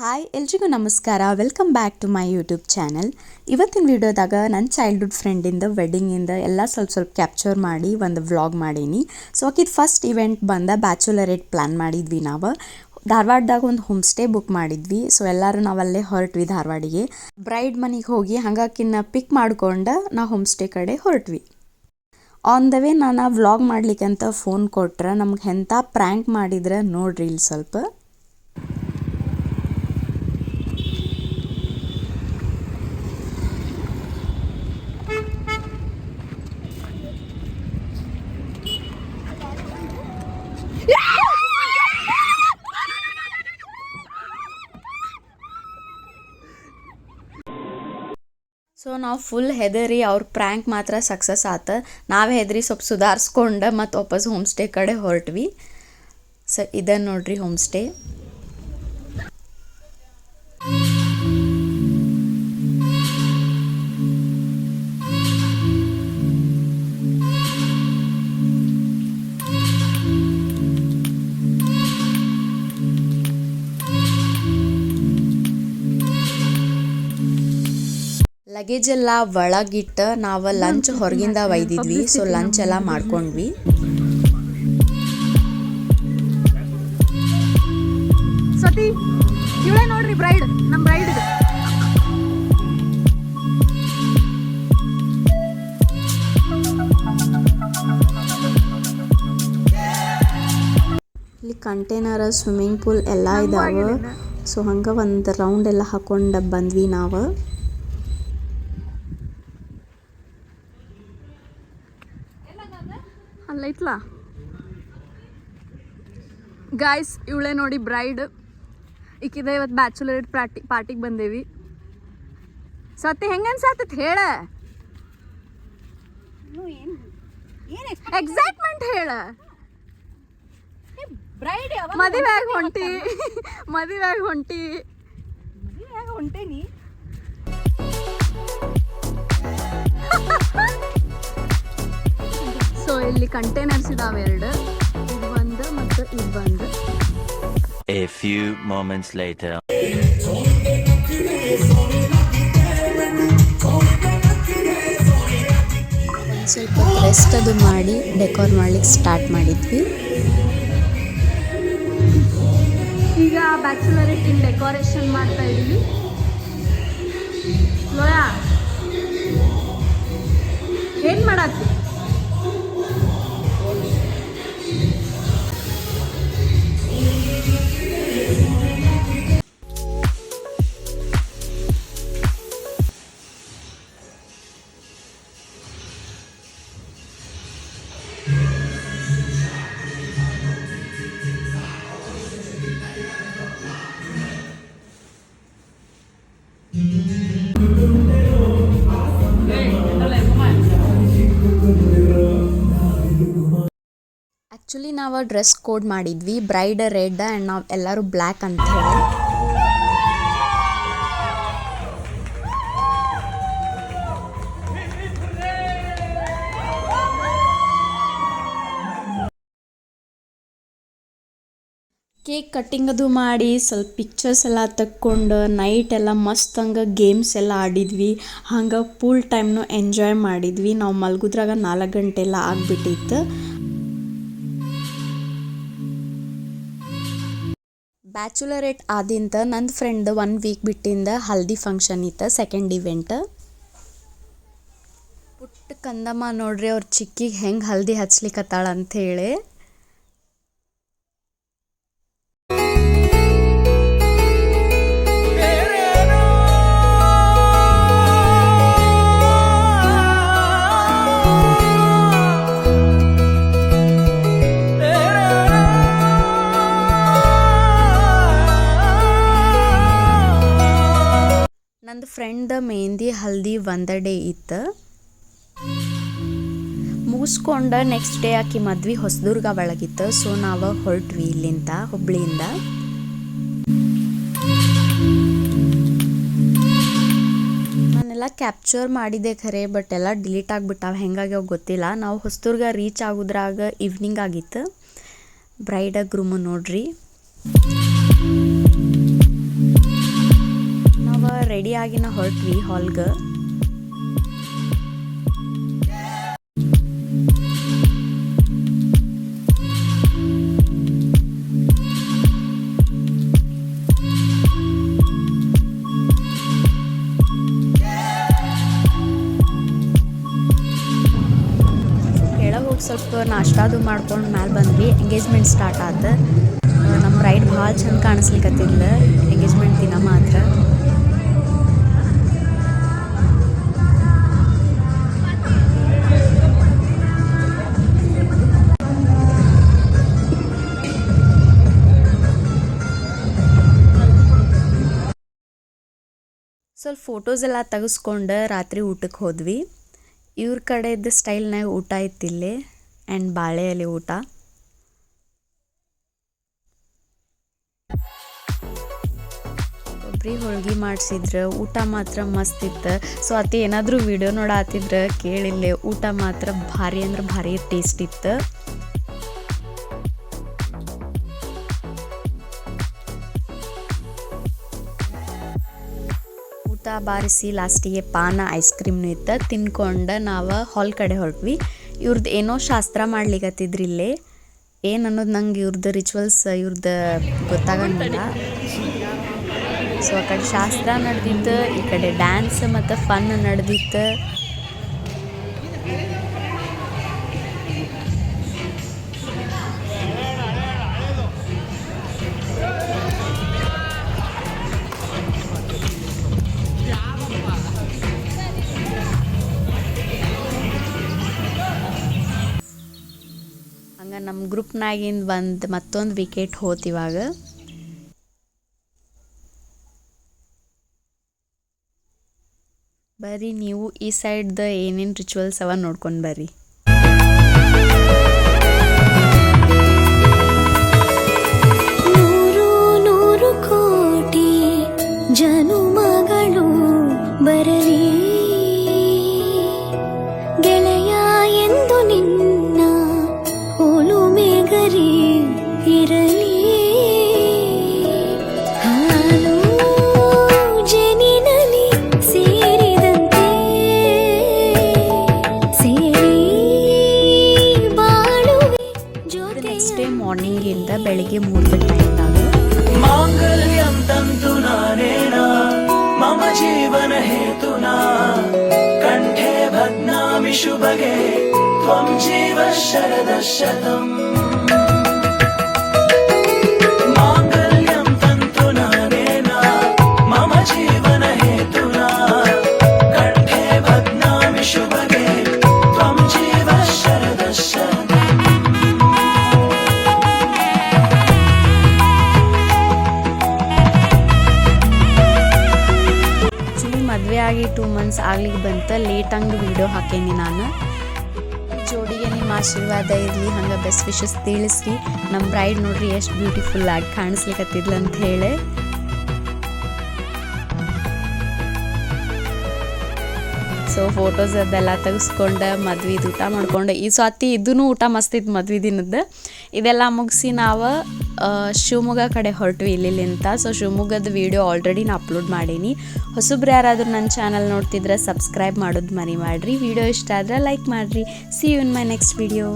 Hi, ಎಲ್ರಿಗೂ ನಮಸ್ಕಾರ. Welcome back to my YouTube channel ಇವತ್ತಿನ ವಿಡಿಯೋದಾಗ ನನ್ನ ಚೈಲ್ಡ್ಹುಡ್ ಫ್ರೆಂಡಿಂದ ವೆಡ್ಡಿಂಗಿಂದ ಎಲ್ಲ ಸ್ವಲ್ಪ ಸ್ವಲ್ಪ ಕ್ಯಾಪ್ಚರ್ ಮಾಡಿ, ಒಂದು ವ್ಲಾಗ್ ಮಾಡೀನಿ. ಸೊ ಆಕಿದು ಫಸ್ಟ್ ಇವೆಂಟ್ ಬಂದ ಬ್ಯಾಚುಲರೇಟ್ ಪ್ಲ್ಯಾನ್ ಮಾಡಿದ್ವಿ ನಾವು. ಧಾರವಾಡದಾಗ ಒಂದು ಹೋಮ್ ಸ್ಟೇ ಬುಕ್ ಮಾಡಿದ್ವಿ. ಸೊ ಎಲ್ಲರೂ ನಾವಲ್ಲೇ ಹೊರಟ್ವಿ ಧಾರವಾಡಿಗೆ. ಬ್ರೈಡ್ ಮನೆಗೆ ಹೋಗಿ ಹಂಗಾಕಿನ್ನ ಪಿಕ್ ಮಾಡ್ಕೊಂಡು ನಾವು ಹೋಮ್ ಸ್ಟೇ ಕಡೆ ಹೊರಟ್ವಿ. ಆನ್ ದ ವೇ ನಾನು ವ್ಲಾಗ್ ಮಾಡ್ಲಿಕ್ಕೆ ಅಂತ ಫೋನ್ ಕೊಟ್ರೆ ನಮ್ಗೆ ಎಂಥ ಪ್ರ್ಯಾಂಕ್ ಮಾಡಿದ್ರೆ ನೋಡ್ರಿ ಇಲ್ಲಿ ಸ್ವಲ್ಪ. ಸೊ ನಾವು ಫುಲ್ ಹೆದರಿ ಅವ್ರ ಪ್ರ್ಯಾಂಕ್ ಮಾತ್ರ ಸಕ್ಸಸ್ ಆತ. ನಾವು ಹೆದರಿ ಸ್ವಲ್ಪ ಸುಧಾರಿಸ್ಕೊಂಡು ಮತ್ತು ವಾಪಸ್ ಹೋಮ್ ಸ್ಟೇ ಕಡೆ ಹೊರಟ್ವಿ. ಸೊ ಇದನ್ನು ನೋಡ್ರಿ ಹೋಮ್ ಸ್ಟೇ ಲಗೇಜ್ ಎಲ್ಲ ಒಳಗಿಟ್ಟ ನಾವು ಲಂಚ್ ಹೊರಗಿಂದ ಒಯ್ದಿದ್ವಿ. ಸೊ ಲಂಚ್ ಎಲ್ಲ ಮಾಡ್ಕೊಂಡ್ವಿ. ಸತಿ ಇವಳೆ ನೋಡ್ರಿ ಬ್ರೈಡ್ ನಮ್ಮ ಬ್ರೈಡ್ ಇಲ್ಲಿ ಕಂಟೈನರ್ ಸ್ವಿಮ್ಮಿಂಗ್ ಪೂಲ್ ಎಲ್ಲ ಇದಾವೆ. ಸೊ ಹಂಗೆ ಒಂದು ರೌಂಡ್ ಎಲ್ಲ ಹಾಕೊಂಡು ಬಂದ್ವಿ ನಾವು. ಐತ್ಲಾ ಗಾಯ್ಸ್ ಇವಳೆ ನೋಡಿ ಬ್ರೈಡ್ ಈಕಿದ ಇವತ್ತು ಬ್ಯಾಚುಲರೇಟ್ ಪಾರ್ಟಿ ಪಾರ್ಟಿಗೆ ಬಂದೇವಿ. ಸತ್ಯ ಹೆಂಗೆ ಅನ್ಸಾತತ್ ಹೇಳ? ಎಕ್ಸೈಟ್ಮೆಂಟ್ ಹೇಳ. ಬ್ರೈಡ್ ಆಗಿ ಹೊಂಟಿ. ಮದುವೆಯಾಗ ಹೊಂಟಿ. ಹೊಂಟೇನಿ. ಇಲ್ಲಿ ಕಂಟೈನರ್ಸ್ ಇದಾವೆ ಎರಡು. ಇದು ಒಂದು ಮತ್ತು ಇದು ಒಂದು. A few moments later. ಸ್ವಲ್ಪ ರೆಸ್ಟ್ ಅದು ಮಾಡಿ ಡೆಕೋರ್ ಮಾಡ್ಲಿಕ್ಕೆ ಸ್ಟಾರ್ಟ್ ಮಾಡಿದ್ವಿ. ಈಗ ಬ್ಯಾಚುಲರೇಟ್ ಇನ್ ಡೆಕೋರೇಷನ್ ಮಾಡ್ತಾ ಇದೀವಿ. ಆ್ಯಕ್ಚುಲಿ ನಾವು ಡ್ರೆಸ್ ಕೋಡ್ ಮಾಡಿದ್ವಿ. ಬ್ರೈಡ್ ರೆಡ್ ಆ್ಯಂಡ್ ನಾವು ಎಲ್ಲರೂ ಬ್ಲ್ಯಾಕ್ ಅಂತ ಹೇಳಿ. ಕೇಕ್ ಕಟ್ಟಿಂಗ್ ಅದು ಮಾಡಿ, ಸ್ವಲ್ಪ ಪಿಕ್ಚರ್ಸ್ ಎಲ್ಲ ತಕ್ಕೊಂಡು ನೈಟ್ ಎಲ್ಲ ಮಸ್ತ್ ಹಂಗೆ ಗೇಮ್ಸ್ ಎಲ್ಲ ಆಡಿದ್ವಿ. ಹಂಗೆ ಫುಲ್ ಟೈಮ್ನು ಎಂಜಾಯ್ ಮಾಡಿದ್ವಿ. ನಾವು ಮಲಗಿದ್ರಾಗ ನಾಲ್ಕು ಗಂಟೆ ಎಲ್ಲ ಆಗ್ಬಿಟ್ಟಿತ್ತು. ಬ್ಯಾಚುಲರೇಟ್ ಆದಿಂತ ನನ್ನ ಫ್ರೆಂಡ್ ಒನ್ ವೀಕ್ ಬಿಟ್ಟಿಂದ ಹಲ್ದಿ ಫಂಕ್ಷನ್ ಇತ್ತು ಸೆಕೆಂಡ್ ಇವೆಂಟ್ ಪುಟ್ಟ ಕಂದಮ್ಮ ನೋಡ್ರಿ ಅವ್ರ ಚಿಕ್ಕಿಗೆ ಹೆಂಗೆ ಹಲ್ದಿ ಹಚ್ಲಿಕ್ಕತ್ತಾಳ ಅಂಥೇಳಿ ನಂದು ಫ್ರೆಂಡ್ ಮೆಹಂದಿ ಹಲ್ದಿ ಒಂದ ಡೇ ಇತ್ತು. ಮುಗಿಸ್ಕೊಂಡ ನೆಕ್ಸ್ಟ್ ಡೇ ಆಕಿ ಮದ್ವೆ ಹೊಸದುರ್ಗ ಒಳಗಿತ್ತು. ಸೊ ನಾವು ಹೊರಟ್ವಿ ಇಲ್ಲಿಂದ, ಹುಬ್ಳಿಯಿಂದ. ನಾನೆಲ್ಲ ಕ್ಯಾಪ್ಚರ್ ಮಾಡಿದೆ ಖರೆ ಬಟ್ ಎಲ್ಲ ಡಿಲೀಟ್ ಆಗಿಬಿಟ್ಟಾವ ಹೆಂಗಾಗ್ಯಾವ ಗೊತ್ತಿಲ್ಲ. ನಾವು ಹೊಸದುರ್ಗ ರೀಚ್ ಆಗೋದ್ರಾಗ ಈವ್ನಿಂಗ್ ಆಗಿತ್ತು. ಬ್ರೈಡ ಗ್ರೂಮು ನೋಡ್ರಿ. ರೆಡಿ ಆಗಿ ನಾ ಹೊರಟ್ವಿ ಹಾಲ್ಗೆ ಸ್ವಲ್ಪ ನಾಷ್ಟಾದು ಮಾಡ್ಕೊಂಡು ಮ್ಯಾಲೆ ಬಂದ್ವಿ. ಎಂಗೇಜ್ಮೆಂಟ್ ಸ್ಟಾರ್ಟ್ ಆತು. ನಮ್ಮ ರೈಡ್ ಭಾಳ ಚಂದ ಕಾಣಿಸ್ಲಿಕ್ಕತ್ತಿಲ್ಲ ಎಂಗೇಜ್ಮೆಂಟ್ ದಿನ ಮಾತ್ರ. ಸ್ವಲ್ಪ ಫೋಟೋಸ್ ಎಲ್ಲ ತೆಗೆಸ್ಕೊಂಡು ರಾತ್ರಿ ಊಟಕ್ಕೆ ಹೋದ್ವಿ. ಇವ್ರ ಕಡೆದ ಸ್ಟೈಲ್ನಾಗ ಊಟ ಇತ್ತಿಲ್ಲಿ ಆ್ಯಂಡ್ ಬಾಳೆ ಎಲೆ ಊಟ. ಕೊಬ್ಬರಿ ಹೋಳ್ಗೆ ಮಾಡಿಸಿದ್ರೆ, ಊಟ ಮಾತ್ರ ಮಸ್ತ್ ಇತ್ತು. ಸೊ ಅತಿ ಏನಾದರೂ ವಿಡಿಯೋ ನೋಡಾತಿದ್ರ ಕೇಳಿಲ್ಲೆ, ಊಟ ಮಾತ್ರ ಭಾರಿ ಅಂದ್ರೆ ಭಾರಿ ಟೇಸ್ಟ್ ಇತ್ತು. ಬಾರಿಸಿ ಲಾಸ್ಟಿಗೆ ಪಾನ ಐಸ್ ಕ್ರೀಮ್ನು ಇತ್ತು ತಿನ್ಕೊಂಡು ನಾವು ಹಾಲ್ ಕಡೆ ಹೊರಟ್ವಿ. ಇವ್ರದ್ದು ಏನೋ ಶಾಸ್ತ್ರ ಮಾಡ್ಲಿಕ್ಕತ್ತಿದ್ರಿ ಇಲ್ಲೇ ಏನು ಅನ್ನೋದು ನಂಗೆ ಇವ್ರದ್ದು ರಿಚುವಲ್ಸ್ ಇವ್ರದ್ದು ಗೊತ್ತಾಗಂಗಿಲ್ಲ. ಸೊ ಆ ಕಡೆ ಶಾಸ್ತ್ರ ನಡೆದಿತ್ತು, ಈ ಕಡೆ ಡ್ಯಾನ್ಸ್ ಮತ್ತು ಫನ್ ನಡೆದಿತ್ತು. ಗ್ರೂಪ್ನಾಗಿಂದ ಬಂದು ಮತ್ತೊಂದು ವಿಕೆಟ್ ಹೋತ್ ಇವಾಗ. ಬರ್ರಿ ನೀವು ಈ ಸೈಡ್ದ ಏನೇನು ರಿಚುವಲ್ಸ್ ಅವ ನೋಡ್ಕೊಂಡು ಬರ್ರಿ. भग्नामि शुभगे त्वं जीव शरदः ಲೇಟಂಗೆ ವೀಡಿಯೋ ಹಾಕೇನಿ ನಾನು. ಜೋಡಿಗೆ ನಿಮ್ಮ ಆಶೀರ್ವಾದ ಇರಲಿ, ಹಂಗೆ ಬೆಸ್ಟ್ ವಿಶಸ್ ತಿಳಿಸ್ರಿ ನಮ್ಮ ಬ್ರೈಡ್ ನೋಡ್ರಿ ಎಷ್ಟು ಬ್ಯೂಟಿಫುಲ್ ಆಗಿ ಕಾಣಿಸ್ಲಿಕ್ಕತ್ತಿದ್ಲು ಅಂತ ಹೇಳಿ. ಸೊ ಫೋಟೋಸ್ ಅದೆಲ್ಲ ತೆಗೆಸ್ಕೊಂಡೆ ಮದ್ವಿದು ಊಟ ಮಾಡ್ಕೊಂಡೆ, ಈ ಸ್ವಾತಿ ಇದೂ ಊಟ ಮಸ್ತ್ ಇತ್ತು ಮದ್ವೆ ದಿನದ್ದು. ಇದೆಲ್ಲ ಮುಗಿಸಿ ನಾವು ಶಿವಮೊಗ್ಗ ಕಡೆ ಹೊರಟ್ವಿ ಇಲ್ಲಿಲಿಂತ ಸೊ ಶಿವಮೊಗ್ಗದ ವಿಡಿಯೋ ಆಲ್ರೆಡಿ ನಾ ಅಪ್ಲೋಡ್ ಮಾಡೀನಿ. ಹೊಸಬ್ರು ಯಾರಾದರೂ ನನ್ನ ಚಾನಲ್ ನೋಡ್ತಿದ್ರೆ ಸಬ್ಸ್ಕ್ರೈಬ್ ಮಾಡೋದು ಮರಿ ಮಾಡಿರಿ ವಿಡಿಯೋ ಇಷ್ಟ ಆದರೆ ಲೈಕ್ ಮಾಡಿರಿ. See you in my next video